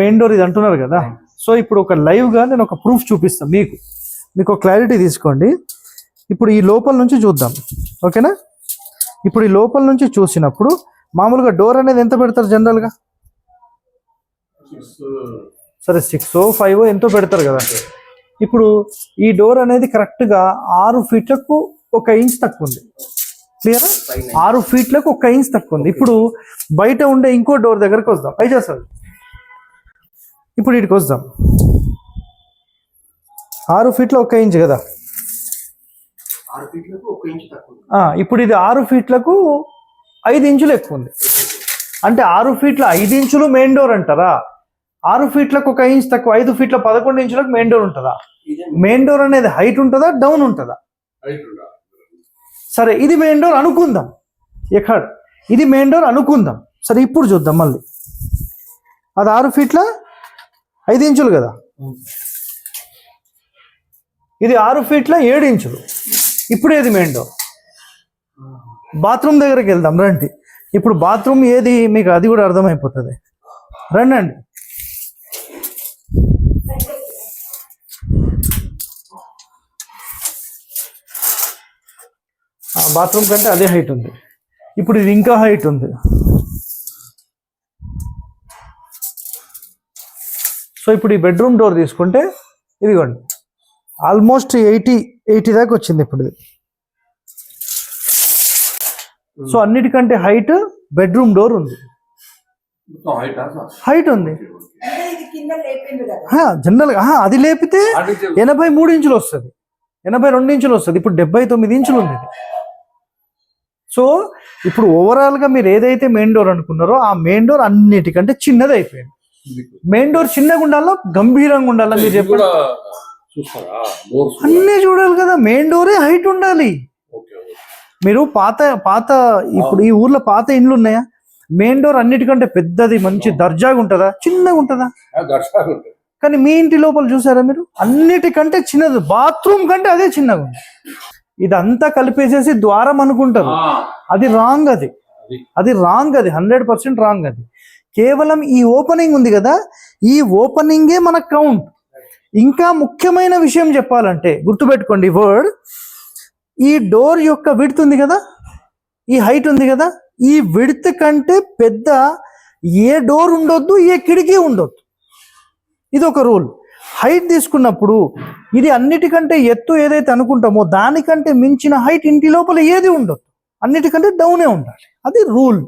Main door ఇది అంటున్నారు కదా. సో ఇప్పుడు ఒక live గా నేను ఒక ప్రూఫ్ చూపిస్తాను మీకు. మీకు ఒక క్లారిటీ తీసుకోండి. ఇప్పుడు ఈ లోపల నుంచి చూద్దాం. ఓకేనా ఇప్పుడు ఈ లోపల నుంచి చూసినప్పుడు మామూలుగా డోర్ అనేది ఎంత పెడతారు జనరల్గా సరే సిక్స్ ఫైవ్ ఎంతో పెడతారు కదా. ఇప్పుడు ఈ డోర్ అనేది కరెక్ట్గా ఆరు ఫీట్లకు ఒక ఇంచ్ తక్కువ ఉంది. క్లియరా ఆరు ఫీట్లకు ఒక ఇంచ్ తక్కువ ఉంది. ఇప్పుడు బయట ఉండే ఇంకో డోర్ దగ్గరకు వద్దాం. పై చేస్తారు ఇప్పుడు ఇటుకి వద్దాం. ఆరు ఫీట్లో ఒక ఇంచ్ కదా? ఇప్పుడు ఇది ఆరు ఫీట్లకు ఐదు ఇంచులు ఎక్కువ ఉంది. అంటే ఆరు ఫీట్ల ఐదు ఇంచులు మెయిన్ డోర్ అంటారా? ఆరు ఫీట్లకు ఒక ఇంచ్ తక్కువ ఐదు ఫీట్ల పదకొండు ఇంచులకు మెయిన్ డోర్ ఉంటుందా? మెయిన్ డోర్ అనేది హైట్ ఉంటుందా డౌన్ ఉంటుందా? సరే ఇది మెయిన్ డోర్ అనుకుందాం. ఎక్కడ? ఇది మెయిన్ డోర్ అనుకుందాం. సరే ఇప్పుడు చూద్దాం మళ్ళీ. అది ఆరు ఫీట్ల ఐదు ఇంచులు కదా? ఇది ఆరు ఫీట్ల ఏడు ఇంచులు. ఇప్పుడు ఏది మెయిన్ డోర్ బాత్రూమ్ దగ్గరికి వెళ్దాం రండి. ఇప్పుడు బాత్రూమ్ ఏది మీకు అది కూడా అర్థమైపోతుంది. రండి అండి బాత్రూమ్ కంటే అదే హైట్ ఉంది. ఇప్పుడు ఇది ఇంకా హైట్ ఉంది. సో ఇప్పుడు ఈ బెడ్రూమ్ డోర్ తీసుకుంటే ఇదిగోండి. ఆల్మోస్ట్ ఎయిటీ ఎయిటీ దాకా వచ్చింది ఇప్పుడు ఇది. సో అన్నిటికంటే హైట్ బెడ్రూమ్ డోర్ ఉంది. హైట్ హైట్ ఉంది. అంటే ఇది కింద లేపిండు కదా. జనరల్గా అది లేపితే ఎనభై మూడు ఇంచులు వస్తుంది. ఎనభై రెండు ఇంచులు వస్తుంది. ఇప్పుడు డెబ్బై తొమ్మిది ఇంచులు ఉంది సో ఇప్పుడు overall గా మీరు ఏదైతే మెయిన్ డోర్ అనుకున్నారో ఆ మెయిన్ డోర్ అన్నిటికంటే చిన్నది అయిపోయింది. మెయిన్ డోర్ చిన్నగా ఉండాలా? గంభీరంగా ఉండాలా మీరు చెప్పండి? అన్నీ చూడాలి కదా మెయిన్ డోరే హైట్ ఉండాలి మీరు పాత పాత ఇప్పుడు ఈ ఊర్లో పాత ఇండ్లు ఉన్నాయా? మెయిన్ డోర్ అన్నిటికంటే పెద్దది మంచి దర్జాగా ఉంటుందా? చిన్నగా ఉంటుందా? కానీ మీ ఇంటి లోపల చూసారా మీరు? అన్నిటికంటే చిన్నది బాత్రూమ్ కంటే అదే చిన్నగా ఉంది. ఇదంతా కలిపేసేసి ద్వారం అనుకుంటారు. అది రాంగ్ అది. అది. అది రాంగ్ అది హండ్రెడ్ పర్సెంట్ రాంగ్ అది. కేవలం ఈ ఓపెనింగ్ ఉంది కదా ఈ ఓపెనింగే మన కౌంట్ ఇంకా ముఖ్యమైన విషయం చెప్పాలంటే గుర్తుపెట్టుకోండి వర్డ్ ఈ డోర్ యొక్క విడ్త్ ఉంది కదా ఈ హైట్ ఉంది కదా ఈ విడ్త్ కంటే పెద్ద ఏ డోర్ ఉండొద్దు ఏ కిటికీ ఉండొద్దు. ఇది ఒక రూల్ హైట్ తీసుకున్నప్పుడు ఇది అన్నిటికంటే ఎత్తు ఏదైతే అనుకుంటామో దానికంటే మించిన హైట్ ఇంటి లోపల ఏది ఉండొద్దు. అన్నిటికంటే డౌనే ఉండాలి. అది రూల్